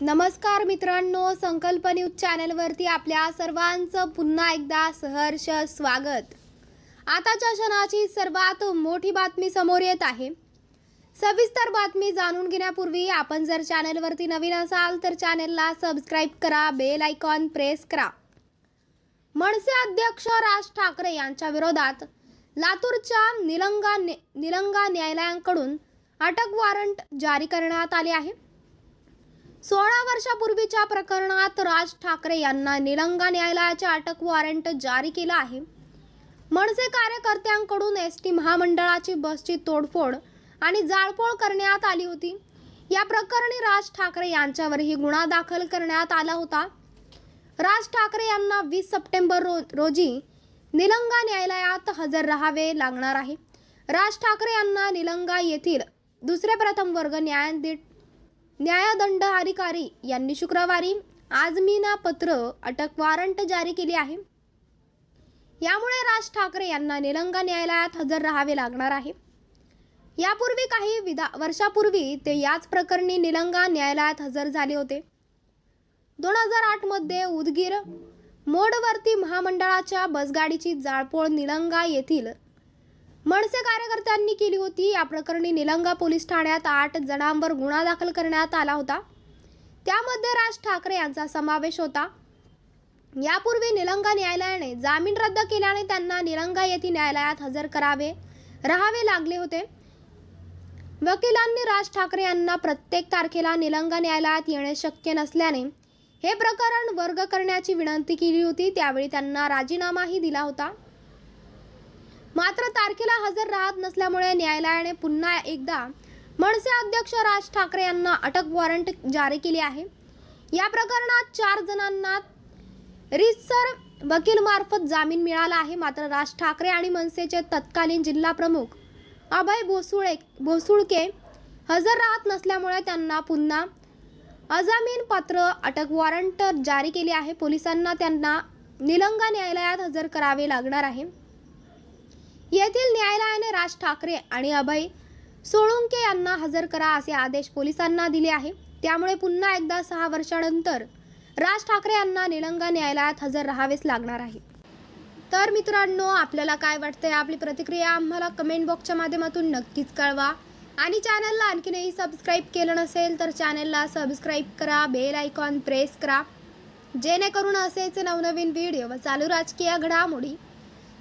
नमस्कार मित्रांनो संकल्प न्यूज चॅनलवरती आपल्या सर्वांचं पुन्हा एकदा सहर्ष स्वागत. आताच्या क्षणाची सर्वात मोठी बातमी समोर येत आहे. सविस्तर बातमी जाणून घेण्यापूर्वी आपण जर चॅनलवरती नवीन असाल तर चॅनलला सबस्क्राईब करा बेल आयकॉन प्रेस करा. मनसे अध्यक्ष राज ठाकरे यांच्या विरोधात लातूरच्या निलंगा ने निलंगा न्यायालयाकडून अटक वॉरंट जारी करण्यात आले आहे. सोळा वर्षापूर्वीच्या प्रकरणात राज ठाकरे यांना निलंगा न्यायालयाचे अटक वॉरंट जारी केलं आहे. मनसे कार्यकर्त्यांकडून एस टी महामंडळाची बसची तोडफोड आणि जाळपोळ करण्यात आली होती. या प्रकरणी राज ठाकरे यांच्यावरही गुन्हा दाखल करण्यात आला होता. राज ठाकरे यांना वीस सप्टेंबर रो रोजी निलंगा न्यायालयात हजर राहावे लागणार आहे. राज ठाकरे यांना निलंगा येथील दुसरे प्रथम वर्ग न्यायाधीश न्यायदंड अधिकारी यांनी शुक्रवारी आजमीना पत्र अटक वॉरंट जारी केली आहे. यामुळे राज ठाकरे यांना निलंगा न्यायालयात हजर राहावे लागणार आहे. यापूर्वी काही विधा वर्षापूर्वी ते याच प्रकरणी निलंगा न्यायालयात हजर झाले होते. दोन हजार आठमध्ये उदगीर मोडवर्ती महामंडळाच्या बसगाडीची जाळपोळ निलंगा येथील मनसे कार्यकर्त्यांनी होती. या प्रकरणी निलंगा पोलीस ठाण्यात आठ जणांवर गुन्हा दाखल करण्यात आला होता. त्यामध्ये राज ठाकरे यांचा समावेश होता. यापूर्वी निलंगा न्यायालयाने जामीन रद्द केल्याने त्यांना निलंगा येथे न्यायालयात हजर करावे राहावे लागले होते. वकिलांनी राज ठाकरे यांना प्रत्येक तारखेला निलंगा न्यायालयात येणे शक्य नसल्याने हे प्रकरण वर्ग करण्याची विनंती केली होती. त्यावेळी त्यांना राजीनामाही दिला होता. मात्र तारखेला हजर राहत नसल्यामुळे न्यायालयाने पुन्हा एकदा मनसे अध्यक्ष राज ठाकरे यांना अटक वॉरंट जारी केली आहे. या प्रकरणात चार जणांना रितसर वकीलमार्फत जामीन मिळाला आहे. मात्र राज ठाकरे आणि मनसेचे तत्कालीन जिल्हा प्रमुख अभय भोसुळे भोसुळके हजर राहत नसल्यामुळे त्यांना पुन्हा अजामीन पात्र अटक वॉरंट जारी केले आहे. पोलिसांना त्यांना निलंगा न्यायालयात हजर करावे लागणार आहे. येथील न्यायालयाने राज ठाकरे आणि अभय सोळुंके यांना हजर करा असे आदेश पोलिसांना दिले आहे. त्यामुळे पुन्हा एकदा सहा वर्षानंतर राज ठाकरे यांना निलंगा न्यायालयात हजर राहावेच लागणार आहे. तर मित्रांनो आपल्याला काय वाटतंय? आपली प्रतिक्रिया आम्हाला कमेंट बॉक्सच्या माध्यमातून नक्कीच कळवा. आणि चॅनलला आणखीनही सबस्क्राईब केलं नसेल तर चॅनलला सबस्क्राईब करा बेल आयकॉन प्रेस करा. जेणेकरून असेच नवनवीन व्हिडिओ व चालू राजकीय घडामोडी